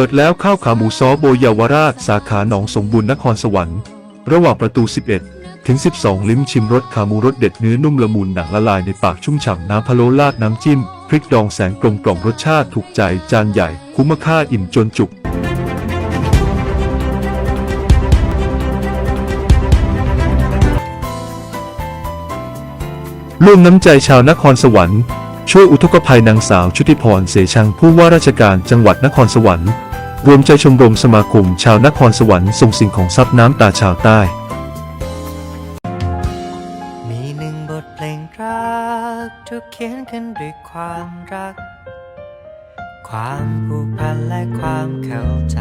ปิดแล้วข้าวขาหมูซอโบเยาวราชสาขาหนองสมบูรณ์นครสวรรค์ ระหว่างประตู 11 ถึง 12 ลิ้มชิมรสขาหมูรสเด็ดเนื้อนุ่มละมุนหนังละลายในปากชุ่มฉ่ำน้ำพะโล้ราดน้ำจิ้ม พริกดองแสงกลมกล่อมรสชาติถูกใจจานใหญ่ คุ้มค่าอิ่มจนจุกร่วมน้ำใจชาวนครสวรรค์ ช่วยอุทกภัยนางสาวชุติพรเสชังผู้ว่าราชการจังหวัดนครสวรรค์รวมใจชมรมสมาคมชาวนครสวรรค์ส่งสิ่งของซับน้ำตาชาวใต้ มีหนึ่งบทเพลงรักถูกเขียนขึ้นด้วยความรัก ความผูกพันและความเข้าใจ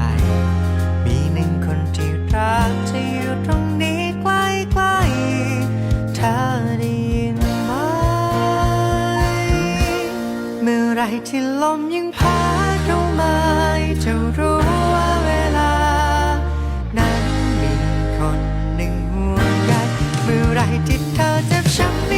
มีหนึ่งคนที่รักจะอยู่ ไรที่ลมยังพาเข้ามาจะรู้ว่าเวลา นั้นมีคนหนึ่งห่วงใยเมื่อไรที่เธอเจ็บช้ำ